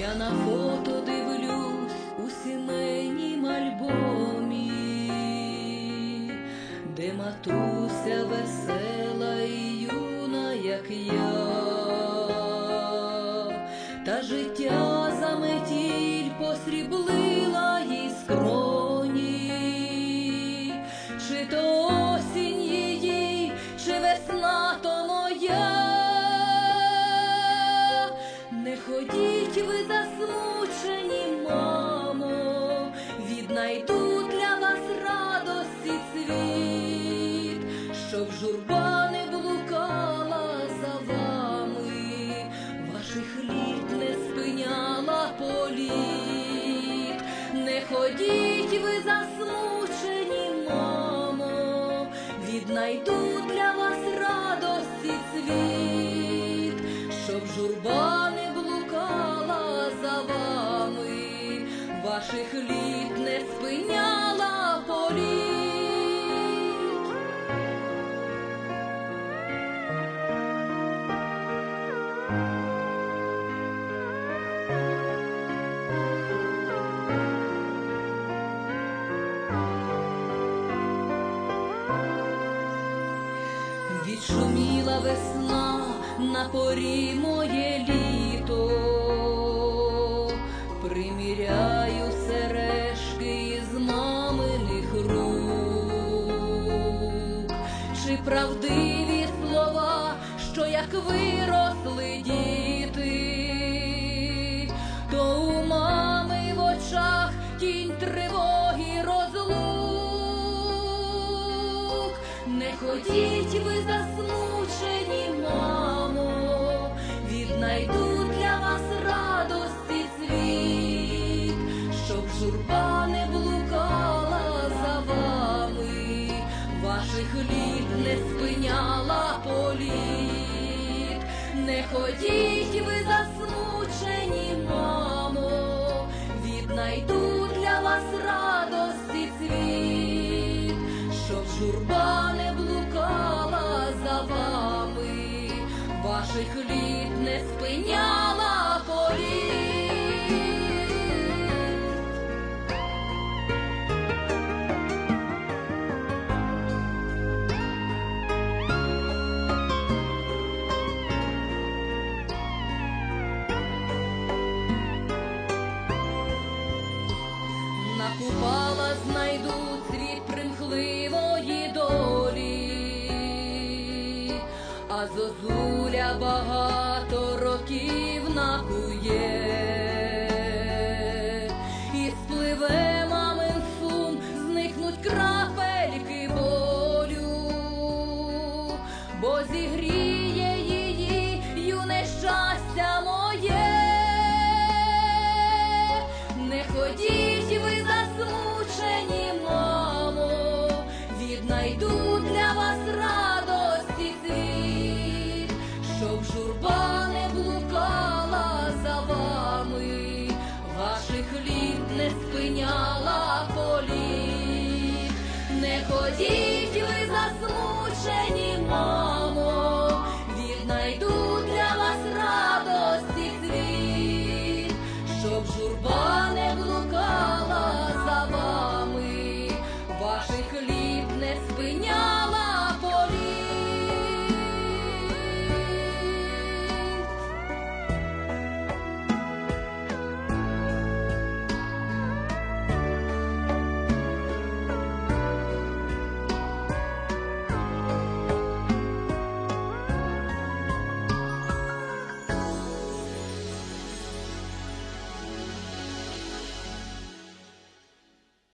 Я на фото дивлюсь у сімейнім альбомі, де матуся весела і юна, як я, та життя за метіль посріблила їй скроні, чи то осінь її, чи весна то моя. Не ходіть ви засмучені, мамо, віднайду для вас радості світ, щоб журба не блукала за вами, ваших літ не спиняла політ. Не ходіть ви засмучені, мамо, віднайду для вас радості світ, щоб журба не ваших літ не спиняла політ. Відшуміла весна на порі моє літо, чи правдиві слова, що як виросли діти, то у мами в очах тінь тривоги розлук. Не ходіть ви засмучені, мамо, віднайду для вас радості світ, щоб журба не блукала ваших літ не спиняла політ. Не ходіть ви засмучені, мамо, віднайду для вас радості світ, щоб журба не блукала за вами, ваших літ не спиняла Накупала знайду світ примхливої долі, а зозуля багато років накує, ходіть ви засмучені, мамо, віднайду для вас радості світ, щоб журба